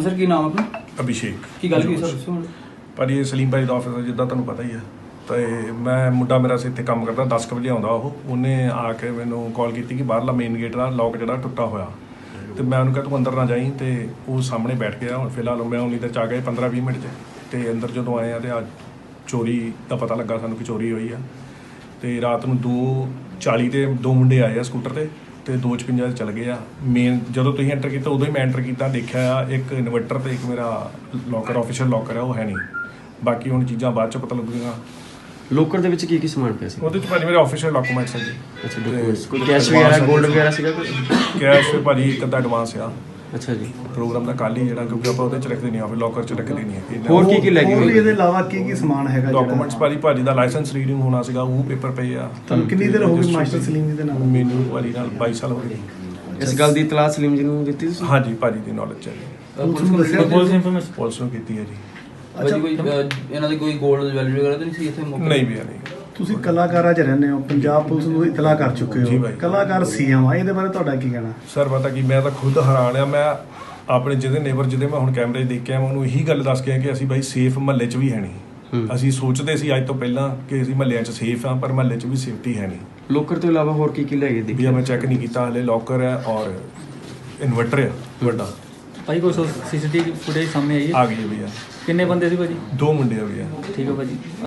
ਹਾਂ ਸਰ ਕੀ ਨਾਮ ਆਪਣਾ? ਅਭਿਸ਼ੇਕ। ਕੀ ਗੱਲ ਕੀ ਸਰ? ਦੱਸੋ ਹੁਣ। ਭਾਜੀ ਇਹ ਸਲੀਮ ਭਾਈ ਦਾ ਆਫਿਸ ਹੈ ਜਿੱਦਾਂ ਤੁਹਾਨੂੰ ਪਤਾ ਹੀ ਹੈ ਤੇ ਮੈਂ ਮੁੰਡਾ ਮੇਰਾ ਸੀ ਇੱਥੇ ਕੰਮ ਕਰਦਾ 10 ਕੁ ਵਜੇ ਆਉਂਦਾ ਉਹ। ਉਹਨੇ ਆ ਕੇ ਮੈਨੂੰ ਕਾਲ ਕੀਤੀ ਕਿ ਬਾਹਰਲਾ ਮੇਨ ਗੇਟ ਦਾ ਲੌਕ ਜਿਹੜਾ ਟੁੱਟਾ ਹੋਇਆ। ਤੇ ਮੈਂ ਉਹਨੂੰ ਕਿਹਾ ਤੂੰ ਅੰਦਰ ਨਾ ਜਾਈਂ। ਤੇ ਉਹ ਸਾਹਮਣੇ ਬੈਠ ਗਿਆ। ਹੁਣ ਫਿਲਹਾਲ ਮੈਂ ਉਨੀ ਦੇਰ ਚ ਆ ਗਏ 15-20 ਮਿੰਟ ਚ। ਤੇ ਅੰਦਰ ਜਦੋਂ ਆਏ ਆ ਤੇ ਆ ਚੋਰੀ ਦਾ ਪਤਾ ਲੱਗਾ ਸਾਨੂੰ ਕਿ ਚੋਰੀ ਹੋਈ ਆ। ਤੇ ਰਾਤ ਨੂੰ 2:40 ਤੇ ਦੋ ਮੁੰਡੇ ਆਏ ਆ ਸਕੂਟਰ ਤੇ। ਤੇ 2:56 ਤੇ ਚਲ ਗਏ ਆ। ਮੇਨ ਜਦੋਂ ਤੁਸੀਂ ਐਂਟਰ ਕੀਤਾ ਉਦੋਂ ਹੀ ਮੈਂ ਐਂਟਰ ਕੀਤਾ। ਦੇਖਿਆ ਆ ਇੱਕ ਇਨਵਰਟਰ ਤੇ ਇੱਕ ਮੇਰਾ ਲੋਕਰ ਆਫੀਸ਼ੀਅਲ ਲੋਕਰ ਹੈ ਉਹ ਹੈ ਨਹੀਂ। ਬਾਕੀ ਹੁਣ ਚੀਜ਼ਾਂ ਬਾਅਦ ਚ ਪਤਾ ਲੱਗੂਗੀਆਂ। ਲੋਕਰ ਦੇ ਵਿੱਚ ਕੀ ਕੀ ਸਮਾਨ ਪਿਆ ਸੀ? ਉਹਦੇ ਚ ਭਾਜੀ ਮੇਰੇ ਆਫੀਸ਼ੀਅਲ ਡਾਕੂਮੈਂਟਸ ਹੈ ਜੀ। ਅੱਛਾ ਡਾਕੂਮੈਂਟਸ ਕੋਈ ਕੈਸ਼ ਵਗੈਰਾ 골ਡ ਵਗੈਰਾ ਸੀਗਾ ਕੋਈ ਕੈਸ਼ ਭਾਜੀ ਇੱਕ ਅੱਧਾ ਐਡਵਾਂਸ ਆ। ਅੱਛਾ ਜੀ। ਪ੍ਰੋਗਰਾਮ ਦਾ ਕੱਲ ਹੀ ਜਿਹੜਾ ਕਿਉਂਕਿ ਆਪਾਂ ਉਹਦੇ ਚ ਰੱਖਦੇ ਨਹੀਂ ਆਫਿਸ ਲੋਕਰ ਚ ਰੱਖਦੇ ਨਹੀਂ ਹੈ ਹੋਰ ਕੀ ਕੀ ਲੈ ਗਏ ਹੋਰ ਵੀ ਹੋਏ? ਇਹਦੇ ਇਲਾਵਾ ਕੀ ਕੀ ਸਮਾਨ ਹੈਗਾ ਡਾਕੂਮੈਂਟਸ ਭਾਜੀ ਭਾਜੀ ਦਾ ਲਾਇਸੈਂਸ ਰੀਡਿੰਗ ਹੋਣਾ ਸੀਗਾ ਉਹ ਪੇਪਰ ਪਏ ਆ। ਤੁਹਾਨੂੰ ਕਿੰਨੀ ਦੇਰ ਹੋ ਗਈ ਮਾਸਟਰ ਸਲੀਮ ਜੀ ਦੇ ਨਾਲ? ਮੈਨੂੰ ਭਾਜੀ ਨਾਲ 22 ਸਾਲ ਹੋ ਗਏ। ਇਸ ਗੱਲ ਦੀ ਇਤਲਾਹ ਸਲੀਮ ਜੀ ਨੂੰ ਦਿੱਤੀ ਤੁਸੀਂ? ਹਾਂਜੀ ਭਾਜੀ ਦੀ ਨੌਲੇਜ ਹੈ ਜੀ। ਪੁਲਿਸ ਨੂੰ ਦੱਸਿਆ? ਪੁਲਿਸ ਇਨਫੋਰਮੇਸ਼ਨ ਪੁਲਿਸ ਨੂੰ ਕੀਤੀ ਹੈ ਜੀ। ਭਾਜੀ ਕੋਈ ਇਹਨਾਂ ਦੀ ਕੋਈ 골ਡ ਜਵੈਲਰੀ ਵਗੈਰਾ ਤਾਂ ਨਹੀਂ ਸੀ ਇੱਥੇ ਮੌਕੇ ਨਹੀਂ ਵੀ ਨਹੀਂ। ਤੁਸੀਂ ਕਲਾਕਾਰਾਂ 'ਚ ਰਹਿੰਦੇ ਹੋ ਪੰਜਾਬ ਪੁਲਿਸ ਨੂੰ ਇਤਲਾਹ ਕਰ ਚੁੱਕੇ ਜੀ ਹੋ। ਬਾਈ। ਕਲਾਕਾਰ ਸੀਐਮ ਆ ਇਹਦੇ ਬਾਰੇ ਤੁਹਾਡਾ ਕੀ ਕਹਿਣਾ? ਸਰ ਪਤਾ ਕੀ ਮੈਂ ਤਾਂ ਖੁਦ ਹੈਰਾਨ ਆ ਮੈਂ ਆਪਣੇ ਜਿਹਦੇ ਨੇਬਰ ਜਿਹਦੇ ਮੈਂ ਹੁਣ ਕੈਮਰੇ 'ਚ ਦੇਖ ਆਇਆ ਮੈਂ ਉਹਨੂੰ ਇਹੀ ਗੱਲ ਦੱਸ ਕੇ ਆਇਆ ਕਿ ਅਸੀਂ ਬਾਈ ਸੇਫ ਮਹੱਲੇ 'ਚ ਵੀ ਹੈ ਨਹੀਂ। ਅਸੀਂ ਸੋਚਦੇ ਸੀ ਅੱਜ ਤੋਂ ਪਹਿਲਾਂ ਕਿ ਅਸੀਂ ਮਹੱਲਿਆਂ 'ਚ ਸੇਫ ਆ ਪਰ ਮਹੱਲੇ 'ਚ ਵੀ ਸੇਫਟੀ ਹੈ ਨਹੀਂ। ਲੋਕਰ ਤੋਂ ਇਲਾਵਾ ਹੋਰ ਕੀ ਕੀ ਲੈ ਗਏ ਵੀ ਦੇਖਿਆ ਮੈਂ ਚੈੱਕ ਨਹੀਂ ਕੀਤਾ ਹਲੇ ਲੋਕਰ ਹੈ ਔਰ ਇਨਵਰਟਰ ਹੈ ਵੱਡਾ। ਭਾਈ ਕੋਈ ਸੀਸੀਟੀਵੀ ਫੁਟੇਜ ਸਾਹਮਣੇ ਆਈ ਹੈ? ਆ ਗਈ ਹੈ ਭਈਆ। ਕਿੰਨੇ ਬੰਦੇ ਸੀ ਭਾਜੀ? ਦੋ ਮੁੰਡੇ ਆ ਭਈਆ। ਠੀਕ ਹੈ ਭਾਜੀ।